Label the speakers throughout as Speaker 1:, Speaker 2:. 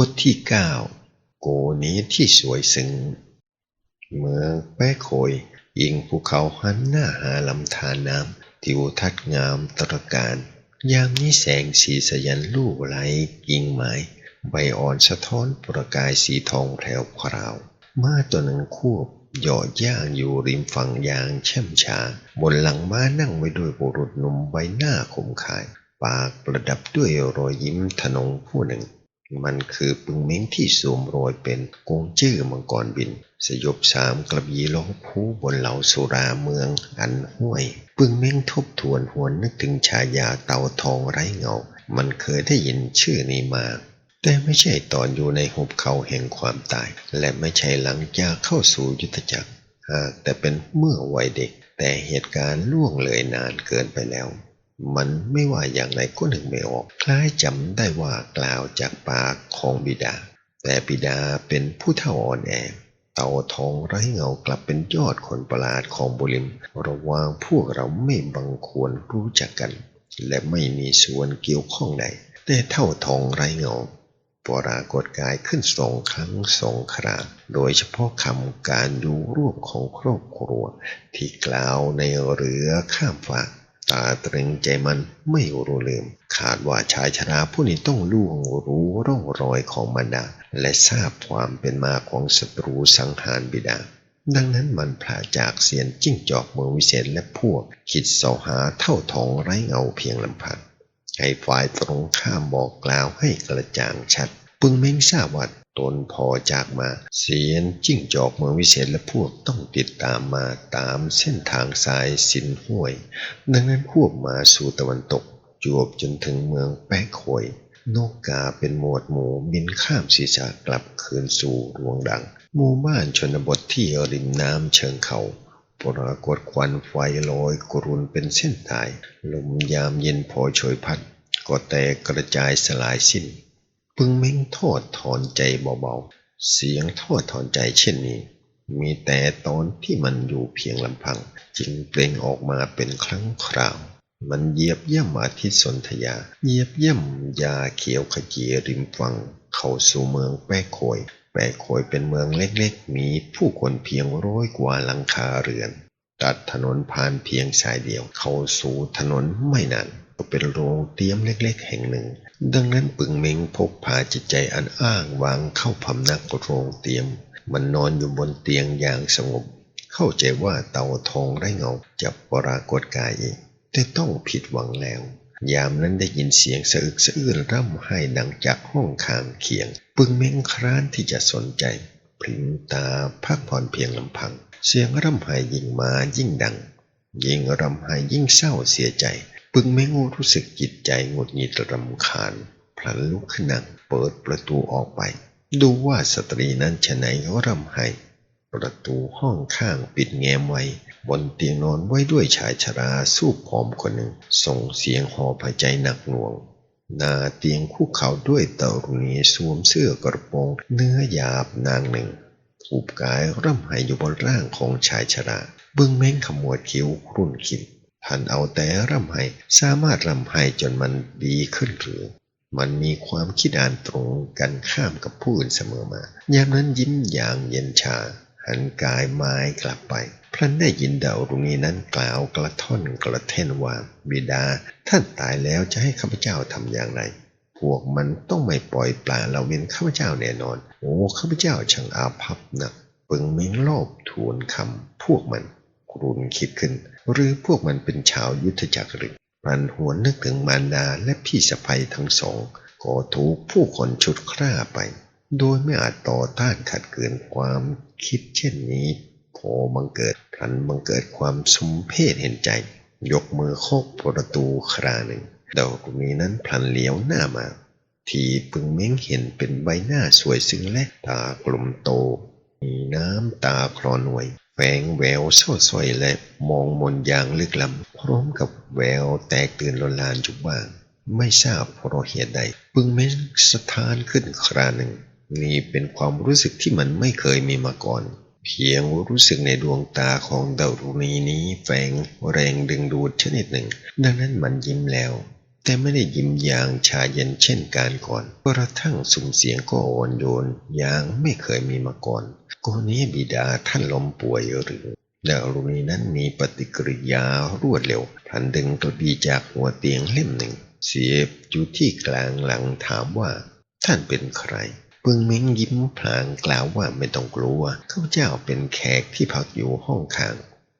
Speaker 1: บทที่เก้าโกนี้ที่สวยซึ้งเมืองแป้โคยยิงภูเขาหันหน้าหาลำธารน้ำทิวทัศน์งามตระการ ยามนี้แสงสีสยันลู่ไหลกิ่งไม้ใบอ่อนสะท้อนประกายสีทองแผ่วพราว ม้าตัวหนึ่งควบหยาะย่างอยู่ริมฝั่งยางแช่มชา บนหลังม้านั่งไว้ด้วยบุรุษหนุ่มใบหน้าคมขาย ปากประดับด้วยรอยยิ้มทนงผู้หนึ่ง มันคือปึงเม้งที่สวมรอยเป็นกงจื้อมังกรบิน สยบสามกระบี่ล้องผู้บนเหล่าสุราเมืองอันห้วย ปึงเม้งทบทวนหวนนึกถึงฉายาเต่าทองไร้เงา มันเคยได้ยินชื่อนี้มา แต่ไม่ใช่ตอนอยู่ในหุบเขาแห่งความตาย และไม่ใช่หลังจากเข้าสู่ยุทธจักรหากแต่เป็นเมื่อวัยเด็ก แต่เหตุการณ์ล่วงเลยนานเกินไปแล้ว มันไม่ว่าอย่างไรก็หนึกไม่ออก คล้ายจำได้ว่ากล่าวจากปากของบิดา แต่บิดาเป็นผู้เฒ่าอ่อนแอเต่าทองไร้เงากลับเป็นยอดคนประหลาดของบุริม ระวางพวกเราไม่บังควรรู้จักกัน และไม่มีส่วนเกี่ยวข้องใดแต่เท่าทองไร้เงาปรากฏกายขึ้นสองครั้งสองครา โดยเฉพาะคำการอยู่ร่วมของครอบครัว ที่กล่าวในเรือข้ามฝาก ตาตรึงใจมันไม่รู้ลืม ขาดว่าชายชราผู้นี้ต้องล่วงรู้ร่องรอยของมารดา และทราบความเป็นมาของศัตรูสังหารบิดา ดังนั้นมันพลาจากเสียนจิ้งจอกเมืองวิเศษและพวก คิดเสาหาเท่าทองไร้เงาเพียงลำพังให้ฝ่ายตรงข้ามบอกกล่าวให้กระจ่างชัด ปึงเม้งทราบว่า ตนพอจากมา เสียนจิ้งจอกเมืองวิเศษและพวกต้องติดตามมาตามเส้นทางสายสินห้วย ดังนั้นควบมาสู่ตะวันตก จวบจนถึงเมืองแป้โขยนกกาเป็นหมวดหมู่บินข้ามศีรษะกลับคืนสู่รวงดังหมู่บ้านชนบทที่ริมน้ำเชิงเขาปรากฏควันไฟลอยกรุนเป็นเส้นทาย ลมยามเย็นพอโชยพัดก็แตกกระจายสลายสิ้น ปึงเม้งโทอดถอนใจเบาๆ เสียงโทอดถอนใจเช่นนี้ มีแต่ตอนที่มันอยู่เพียงลำพัง จึงเปล่งออกมาเป็นครั้งคราว มันเยียบย่ำอาทิตย์สนธยา เยียบย่ำยาเขียวขจีริมฝั่ง เข้าสู่เมืองแปะโคย แปะโคยเป็นเมืองเล็กๆ มีผู้คนเพียงร้อยกว่าหลังคาเรือน ตัดถนนผ่านเพียงสายเดียว เข้าสู่ถนนไม่นานก็เป็นโรงเตรียมเล็กๆ แห่งหนึ่ง ดังนั้นปึงเมงพกพาจิตใจอันอ้างวางเข้าพำนักโรงเตรียม มันนอนอยู่บนเตียงอย่างสงบ เข้าใจว่าเต่าทองไร้เงาจะปรากฏกายเองแต่ต้องผิดหวังแล้ว ยามนั้นได้ยินเสียงสะอึกสะอื้นร่ำไห้ดังจากห้องข้างเคียง ปึงเม้งคร้านที่จะสนใจพริมตาพักผ่อนเพียงลำพัง เสียงร่ำไห้ยิ่งมายิ่งดัง ยิ่งร่ำไห้ยิ่งเศร้าเสียใจ ปึงเม้งรู้สึกจิตใจงดหงิดรำคาญพลันลุกขึ้นนั่งเปิดประตูออกไป ดูว่าสตรีนั้นชะไหนร่ำไห้ประตูห้องข้างปิดแง้มไว้ บนเตียงนอนไว้ด้วยชายชราสูบผอมคนหนึ่ง ส่งเสียงหอบหายใจหนักหน่วง นาเตียงคู่เขาด้วยเตารุณีสวมเสื้อกระโปรง เนื้อหยาบนางหนึ่งผูบกายร่ำไห้อยู่บนร่างของชายชรา เบื้องเม้งขมวดคิ้วครุ่นคิด ท่านเอาแต่ร่ำไห้สามารถร่ำไห้จนมันดีขึ้นหรือ มันมีความคิดอ่านตรงกันข้ามกับผู้อื่นเสมอมายามนั้นยิ้มอย่างเย็นชา หันกายไม้กลับไปพลันได้ยินดาวรุณีนั้นกล่าวกระท่อนกระเท่นว่าบิดา ท่านตายแล้วจะให้ข้าพเจ้าทำอย่างไร พวกมันต้องไม่ปล่อยปลาเราเวียนข้าพเจ้าแน่นอน โอ้ข้าพเจ้าช่างอาภัพหนัก ปึงเม้งโลบทวนคำพวกมันกรุนคิดขึ้น หรือพวกมันเป็นชาวยุทธจักรหรือมันหวนนึกถึงมารดาและพี่สะใภ้ทั้งสองก็ถูกผู้คนชุดคร่าไป โดยไม่อาจต่อต้านขัดเกินความคิดเช่นนี้พอบังเกิดพลันบังเกิดความสมเพศเห็นใจ ยกมือโคกประตูคราหนึ่งดาวตรงนี้นั้นพลันเลี้ยวหน้ามา ทีปึงเม้งเห็นเป็นใบหน้าสวยซึ้งและตากลมโต มีน้ำตาคลอหน่วย แฝงแววเศร้าส้อยและมองมนอย่างลึกล้ำพร้อมกับแววแตกตื่นลนลานจุบบ้าง ไม่ทราบเพราะเหตุใดปึงเม้งสะท้านขึ้นคราหนึ่ง นี่เป็นความรู้สึกที่มันไม่เคยมีมาก่อน เพียงรู้สึกในดวงตาของดาวรุณีนี้แฝงแรงดึงดูดชนิดหนึ่ง ดังนั้นมันยิ้มแล้ว แต่ไม่ได้ยิ้มอย่างชาเย็นเช่นการก่อนกระทั่งสุ่มเสียงก็อ่อนโยนอย่างไม่เคยมีมาก่อนก็นี้บิดาท่านล้มป่วยหรือดารุณีนั้นมีปฏิกิริยารวดเร็วพลันดึงกระบี่จากหัวเตียงเล่มหนึ่ง เสียบอยู่ที่กลางหลังถามว่า ท่านเป็นใครปึงเม้งยิ้มพลางกล่าวว่าไม่ต้องกลัวข้าเจ้าเป็นแขกที่พักอยู่ห้องข้าง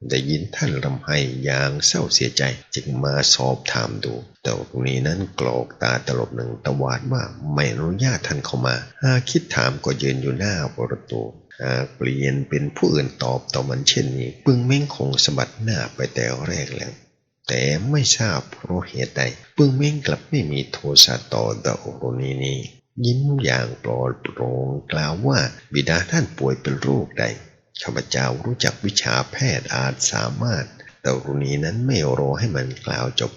Speaker 1: ได้ยินท่านรำไห้อย่างเศร้าเสียใจจึงมาสอบถามดู แต่ตรงนี้นั้นกรอกตาตลบหนึ่งตวาดว่าไม่อนุญาตท่านเข้ามา หากคิดถามก็ยืนอยู่หน้าประตูหากเปลี่ยนเป็นผู้อื่นตอบต่อมันเช่นนี้ ปึงเม้งคงสะบัดหน้าไปแต่แรกแล้ว แต่ไม่ทราบเพราะเหตุใดปึงเม้งกลับไม่มีโทสะต่อดาวโรนีนี้ยิ้มอย่างปลอดโปร่งกล่าวว่าบิดาท่านป่วยเป็นโรคใด ข้าพเจ้ารู้จักวิชาแพทย์อาจสามารถ แต่รุณีนั้นไม่รอให้มันกล่าวจบ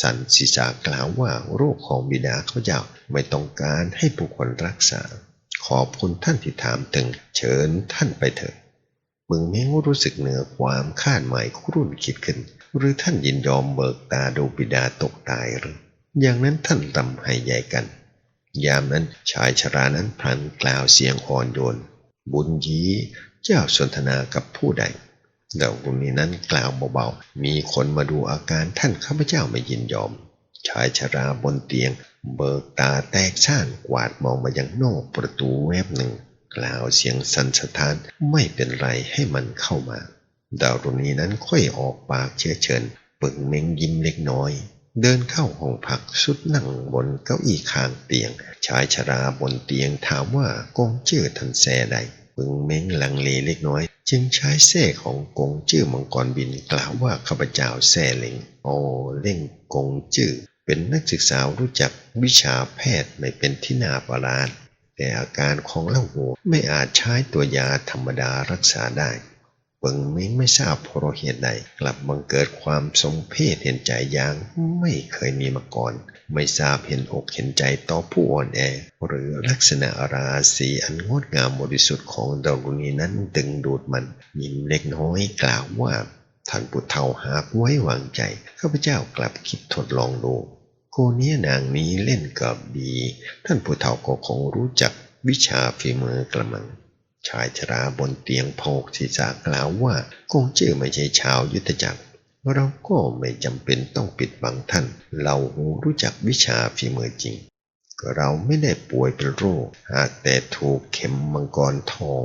Speaker 1: สันศีษากล่าวว่าโรคของบิดาเขาเจ้าไม่ต้องการให้ผู้คนรักษา ขอบคุณท่านที่ถามถึง เชิญท่านไปเถิดมึงแม้งรู้สึกเหนือความคาดหมายครุ่นคิดขึ้น หรือท่านยินยอมเบิกตาดูบิดาตกตายหรือ อย่างนั้นท่านรำให้ใหญ่กัน ยามนั้นชายชรานั้นพลันกล่าวเสียงอ่อนโยนบุญยี เจ้าสนทนากับผู้ใดดาวคนนี้นั้นกล่าวเบาๆ มีคนมาดูอาการท่านข้าพเจ้าไม่ยินยอม ชายชราบนเตียง เบิกตาแตกช่านกวาดมองมายังนอกประตูแวบหนึ่ง กล่าวเสียงสันสะท้านไม่เป็นไรให้มันเข้ามาดาวรุณีนั้นค่อยออกปากเชื้อเชิญปึงเม้งยิ้มเล็กน้อย เดินเข้าห้องพักสุดนั่งบนเก้าอี้ข้างเตียง ชายชราบนเตียงถามว่ากงเจือทันแซใด ปึงเม้งลังเลเล็กน้อย จึงใช้แส้ของกงจื้อมังกรบินกล่าวว่าข้าพเจ้าแส้เล็งโอเล่งกงจื้อเป็นนักศึกษารู้จักวิชาแพทย์ไม่เป็นที่น่าประหลาดแต่อาการของเล่าหัวไม่อาจใช้ตัวยาธรรมดารักษาได้ เปิงเม้งไม่ทราบเพราะเหตุใดกลับบังเกิดความสมเพศเห็นใจอย่างไม่เคยมีมาก่อน ไม่ทราบเห็นอกเห็นใจต่อผู้อ่อนแอ หรือลักษณะราศีอันงดงามบริสุทธิ์ของดารุณีนั้นดึงดูดมันยิ้มเล็กน้อยกล่าวว่าท่านผู้เฒ่าหากไว้วางใจข้าพเจ้ากลับคิดทดลองดูโคเนี้นางนี้เล่นกับดี ท่านผู้เฒ่าก็คงรู้จักวิชาฝีมือกระมัง ชายชราบนเตียงโพกศีรษะกล่าวว่าคงเจอไม่ใช่ชาวยุทธจักร เราก็ไม่จำเป็นต้องปิดบังท่าน เรารู้จักวิชาฝีมือจริง เราไม่ได้ป่วยเป็นโรค หากแต่ถูกเข็มมังกรทอง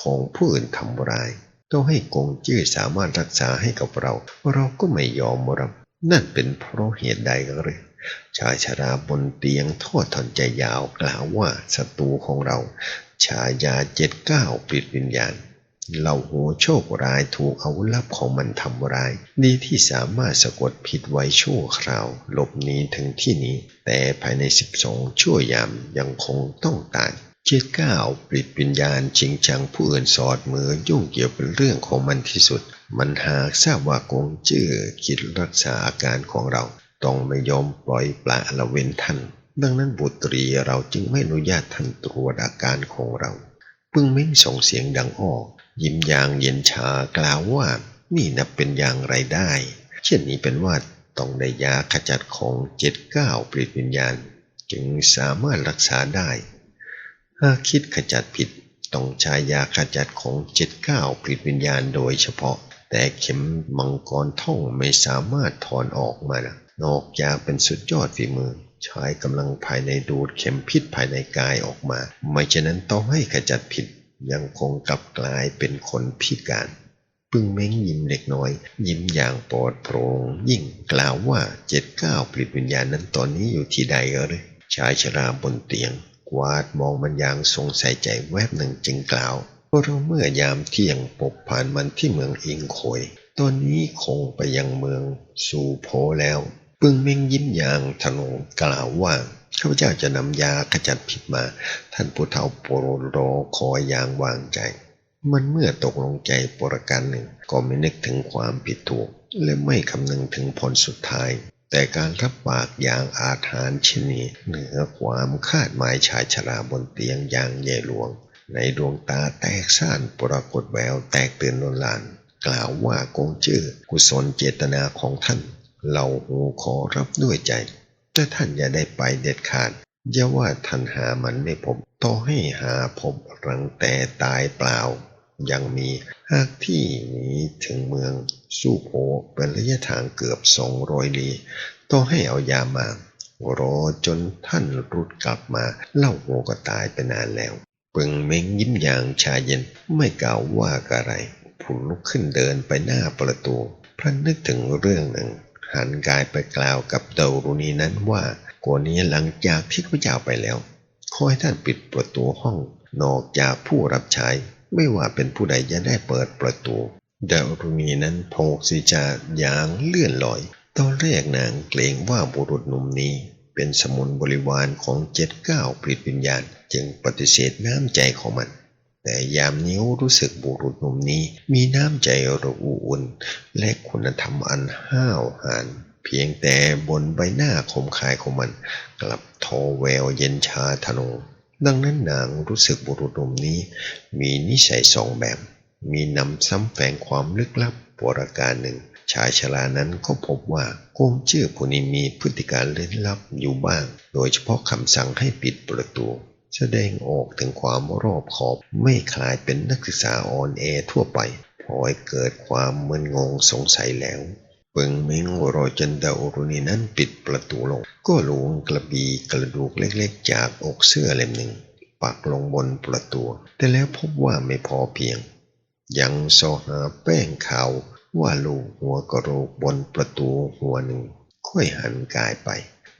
Speaker 1: ของผู้อื่นทำร้ายต้องให้กงจื้อสามารถรักษาให้กับเรา เราก็ไม่ยอมรับ นั่นเป็นเพราะเหตุใดหรือชายชราบนเตียงทอดถอนใจยาวกล่าวว่าศัตรูของเรา ชายาเจ็ดเก้าปิดวิญญาณเหล่าหัวโชคร้ายถูกอาวุธลับของมันทำร้าย ดีที่สามารถสะกดผิดไว้ชั่วคราว หลบหนีถึงที่นี้ แต่ภายในสิบสองชั่วยามยังคงต้องตายเจ็ดเก้าปลิดวิญญาณชิงชังผู้อื่นสอดมือยุ่งเกี่ยวเป็นเรื่องของมันที่สุด มันหากทราบว่ากงจื้อคิดรักษาอาการของเรา ต้องไม่ยอมปล่อยปละละเว้นท่าน ดังนั้นบุตรีเราจึงไม่อนุญาตท่านตรวจอาการของเรา ปึ้งเม้งส่งเสียงดังออก ยิ้มอย่างเย็นชากล่าวว่านี่นับเป็นอย่างไรได้ เช่นนี้เป็นว่าต้องได้ยาขจัดของเจ็ดเก้าปริตวิญญาณ จึงสามารถรักษาได้ หากคิดขจัดผิดต้องใช้ยาขจัดของเจ็ดเก้าปริตวิญญาณโดยเฉพาะ แต่เข็มมังกรท่องไม่สามารถถอนออกมานอกจากเป็นสุดยอดฝีมือ ใช้กำลังภายในดูดเข็มพิษภายในกายออกมา ไม่เช่นนั้นต้องให้ขจัดผิดยังคงกลับกลายเป็นคนพิการ ปึ้งเม้งยิ้มเล็กน้อย ยิ้มอย่างปลอดโปร่งยิ่งกล่าวว่าเจ็ดเก้าปลิดวิญญาณนั้นตอนนี้อยู่ที่ใดเออเลยชายชราบนเตียง กวาดมองมันอย่างสงสัยใจแวบหนึ่งจึงกล่าวเพราะเมื่อยามเที่ยงปบผ่านมันที่เมืองอิงโคยตอนนี้คงไปยังเมืองสูโพแล้ว ปึ้งเม้งยิ้มอย่างถนงกล่าวว่าข้าพเจ้าจะนำยาขจัดผิดมา ท่านผู้เฒ่าโปรโรขออย่างวางใจ มันเมื่อตกลงใจปรการหนึ่ง ก็ไม่นึกถึงความผิดถูก และไม่คำนึงถึงผลสุดท้าย แต่การรับปากอย่างอาถรรพ์ชนีเหนือความคาดหมายชายชราบนเตียงอย่างใหญ่หลวง ในดวงตาแตกซ่านปรากฏแววแตกตื่นนลาน กล่าวว่ากงจื้อกุศลเจตนาของท่าน เราหูขอรับด้วยใจ แต่ท่านอย่าได้ไปเด็ดขาดอย่าว่าท่านหามันไม่พบต่อให้หาพบรังแต่ตายเปล่า ยังมีหากที่นี้ถึงเมืองสู้โพเป็นระยะทางเกือบสองร้อยลีต่อให้เอายามารอจนท่านรุดกลับมาเล่าโวก็ตายไปนานแล้วปึงเม้งยิ้มอย่างชาเย็นไม่กล่าวว่าอะไรผุนลุกขึ้นเดินไปหน้าประตูพระนึกถึงเรื่องหนึ่ง หันกายไปกล่าวกับเดารุณีนั้นว่าก่อนนี้หลังจากที่พระเจ้าไปแล้ว ขอให้ท่านปิดประตูห้อง นอกจากผู้รับใช้ ไม่ว่าเป็นผู้ใดจะได้เปิดประตูเดารุณีนั้นโพกศีรษะอย่างเลื่อนลอย ตอนแรกนางเกรงว่าบุรุษหนุ่มนี้ เป็นสมุนบริวารของเจ็ดเก้าปริตวิญญาณ จึงปฏิเสธน้ำใจของมัน แต่ยามนิ้วรู้สึกบุรุษหนุ่มนี้มีน้ำใจระอุอุ่น และคุณธรรมอันห้าวหาญเพียงแต่บนใบหน้าคมคายของมัน กลับโทแววเย็นชาทนงดังนั้นนางรู้สึกบุรุษหนุ่มนี้ มีนิสัยสองแบบ มีนำซ้ำแฝงความลึกลับปรการหนึ่ง ชายชรานั้นก็พบว่าโกงเจื้อผู้นี้มีพฤติการเล่นลับอยู่บ้าง โดยเฉพาะคำสั่งให้ปิดประตู แสดงออกถึงความรอบขอบไม่คลายเป็นนักศึกษาออนแอทั่วไปพลอยเกิดความมึนงงสงสัยแล้วเปิงเม้งรอจนดาอรุณีนั้นปิดประตูลง ก็หลวงกระบีกระดูกเล็กๆ จากอกเสื้อเล่มหนึ่ง ปักลงบนประตู แต่แล้วพบว่าไม่พอเพียง ยังโซหาแป้งขาวว่าลูกหัวกระโหลกบนประตูหัวหนึ่ง ค่อยหันกายไป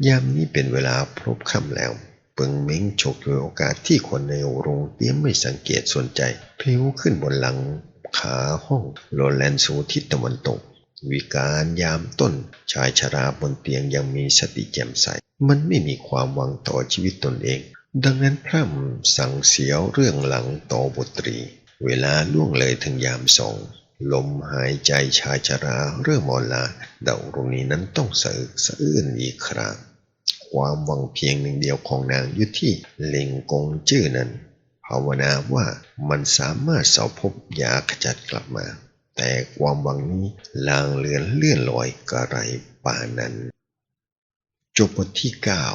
Speaker 1: ยามนี้เป็นเวลาพรบค่ำแล้ว เปิงเม้งฉกโดยโอกาสที่คนในโรงเตรียมไม่สังเกตสนใจพลิ้วขึ้นบนหลังขาห้องโรแลนสูทิศตะวันตก วิการยามต้น ชายชราบนเตียงยังมีสติแจ่มใส มันไม่มีความหวังต่อชีวิตตนเอง ดังนั้นพร่ำสั่งเสียวเรื่องหลังต่อบตรี เวลาล่วงเลยถึงยามสองลมหายใจชายชราเริ่มอ่อนลาดาวรุ่งนี้นั้นต้องสะอึกสะอื้นอีกครั้ง ความหวังเพียงหนึ่งเดียวของนางอยู่ที่เล็งกงจื้อนั้น ภาวนาว่ามันสามารถเสาพบยาขจัดกลับมา แต่ความหวังนี้ลางเลือนเลื่อนลอยกระไรป่านนั้น จบบทที่เก้า